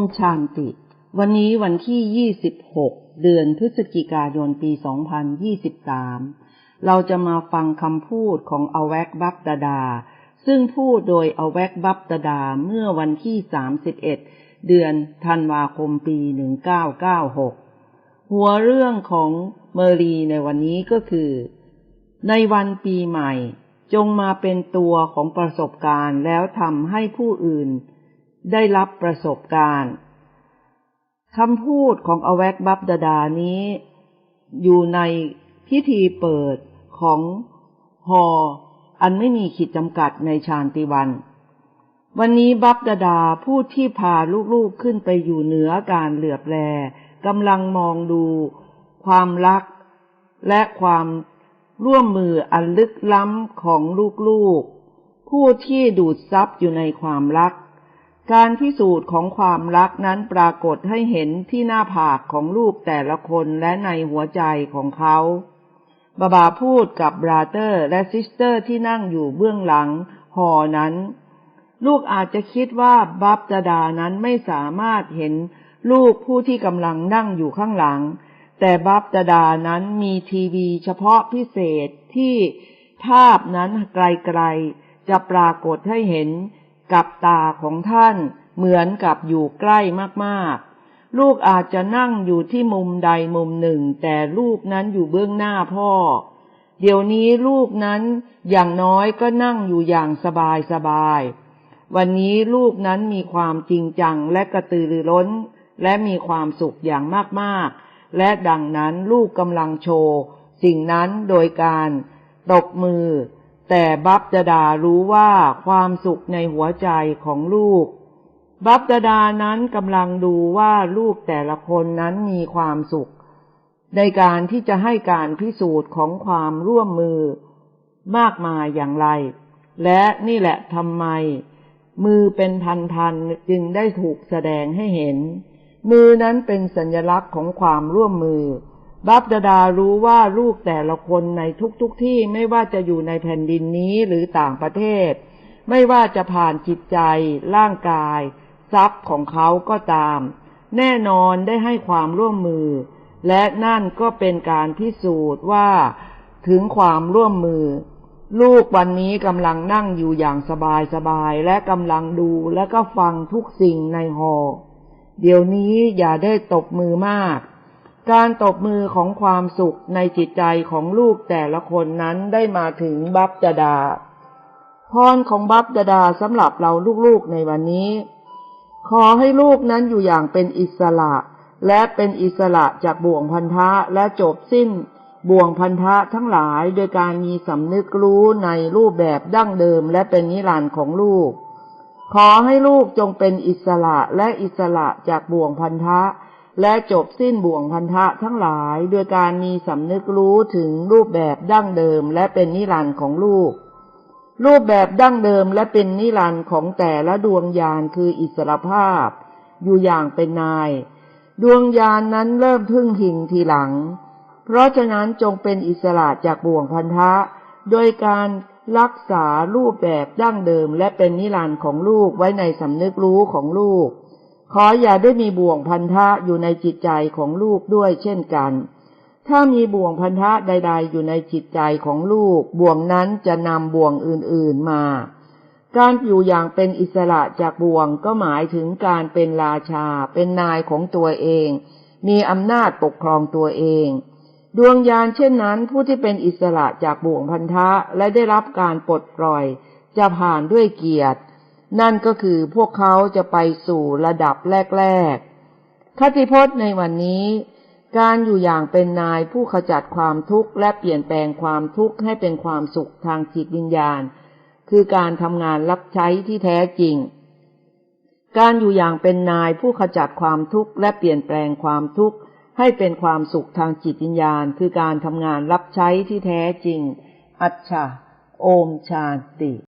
มชานติ วันนี้วันที่ 26 เดือนพฤศจิกายนปี 2023 เราจะมาฟังคำพูดของอแวกบับดาดา ซึ่งพูดโดยอแวกบับดาดาเมื่อวันที่ 31 เดือนธันวาคมปี 1996 หัวเรื่องของเมอรีในวันนี้ก็คือ ในวันปีใหม่ จงมาเป็นตัวของประสบการณ์แล้วทำให้ผู้อื่น ได้รับประสบการณ์คำพูดของอแวกบับดาดานี้ อยู่ในพิธีเปิดของฮออันไม่มีขีดจำกัดในชาติวัน วันนี้บับดาดาผู้ที่พาลูกๆขึ้นไปอยู่เหนือการเหลือบแลกำลังมองดูความรักและความร่วมมืออันลึกล้ำของลูกๆ ผู้ที่ดูดซับอยู่ในความรัก การพิสูจน์ของความรักนั้นปรากฏให้เห็นที่หน้าผากของลูกแต่ละคนและในหัวใจของเขาบาบาพูดกับบราเตอร์และซิสเตอร์ที่นั่งอยู่เบื้องหลังหอนั้น ลูกอาจจะคิดว่าบับดาดานั้นไม่สามารถเห็นลูกผู้ที่กำลังนั่งอยู่ข้างหลัง แต่บับดาดานั้นมีทีวีเฉพาะพิเศษที่ภาพนั้นไกลๆ จะปรากฏให้เห็น กับตาของท่านเหมือนกับอยู่ใกล้มากๆ ลูกอาจจะนั่งอยู่ที่มุมใดมุมหนึ่ง แต่ลูกนั้นอยู่เบื้องหน้าพ่อ เดี๋ยวนี้ลูกนั้นอย่างน้อยก็นั่งอยู่อย่างสบายสบายวันนี้ลูกนั้นมีความจริงจังและกระตือรือร้น และมีความสุขอย่างมากๆ และดังนั้นลูกกำลังโชว์ สิ่งนั้นโดยการตบมือ แต่บับดาดารู้ว่าความสุขในหัวใจของลูก บับดาดานั้นกำลังดูว่าลูกแต่ละคนนั้นมีความสุข ในการที่จะให้การพิสูจน์ของความร่วมมือ มากมายอย่างไร และนี่แหละทำไม มือเป็นพันๆจึงได้ถูกแสดงให้เห็น มือนั้นเป็นสัญลักษณ์ของความร่วมมือ บับดาดารู้ว่าลูกแต่ละคนในทุกๆทที่ไม่ว่าจะอยู่ในแผ่นดินนี้หรือต่างประเทศ ไม่ว่าจะผ่านจิตใจ ร่างกาย ทรัพย์ของเขาก็ตาม แน่นอนได้ให้ความร่วมมือ และนั่นก็เป็นการพิสูจน์ว่า ถึงความร่วมมือ ลูกวันนี้กำลังนั่งอยู่อย่างสบายสบายและกำลังดูและก็ฟังทุกสิ่งในหอ เดี๋ยวนี้อย่าได้ตบมือมาก การตบมือของความสุขในจิตใจของลูกแต่ละคนนั้นได้มาถึงบัพดาดา พรของบัพดาดาสำหรับเราลูกๆในวันนี้ ขอให้ลูกนั้นอยู่อย่างเป็นอิสระ และเป็นอิสระจากบ่วงพันธะและจบสิ้นบ่วงพันธะทั้งหลายโดยการมีสำนึกรู้ในรูปแบบดั้งเดิมและเป็นนิรันดร์ของลูก ขอให้ลูกจงเป็นอิสระและอิสระจากบ่วงพันธะ และจบสิ้นบ่วงพันธะทั้งหลาย โดยการมีสำนึกรู้ถึงรูปแบบดั้งเดิมและเป็นนิรันดร์ของลูก รูปแบบดั้งเดิมและเป็นนิรันดร์ของแต่ละดวงญาณคืออิสรภาพ อยู่อย่างเป็นนาย ดวงญานนั้นเริ่มพึ่งพิงทีหลัง เพราะฉะนั้นจงเป็นอิสระจากบ่วงพันธะ โดยการรักษารูปแบบดั้งเดิมและเป็นนิรันดร์ของลูกไว้ในสำนึกรู้ของลูก ขออย่าได้มีบ่วงพันธะอยู่ในจิตใจของลูกด้วยเช่นกัน ถ้ามีบ่วงพันธะใด ๆ อยู่ในจิตใจของลูก บ่วงนั้นจะนำบ่วงอื่นๆมา การอยู่อย่างเป็นอิสระจากบ่วงก็หมายถึงการเป็นราชา เป็นนายของตัวเอง มีอำนาจปกครองตัวเอง ดวงยานเช่นนั้น ผู้ที่เป็นอิสระจากบ่วงพันธะและได้รับการปลดปล่อย จะผ่านด้วยเกียรติ นั่นก็คือพวกเขาจะไปสู่ระดับแรกๆคติพจน์ในวันนี้ การอยู่อย่างเป็นนายผู้ขจัดความทุกข์และเปลี่ยนแปลงความทุกข์ให้เป็นความสุขทางจิตวิญญาณ คือการทำงานรับใช้ที่แท้จริง การอยู่อย่างเป็นนายผู้ขจัดความทุกข์และเปลี่ยนแปลงความทุกข์ให้เป็นความสุขทางจิตวิญญาณ คือการทำงานรับใช้ที่แท้จริง อัจฉาโอมชาติ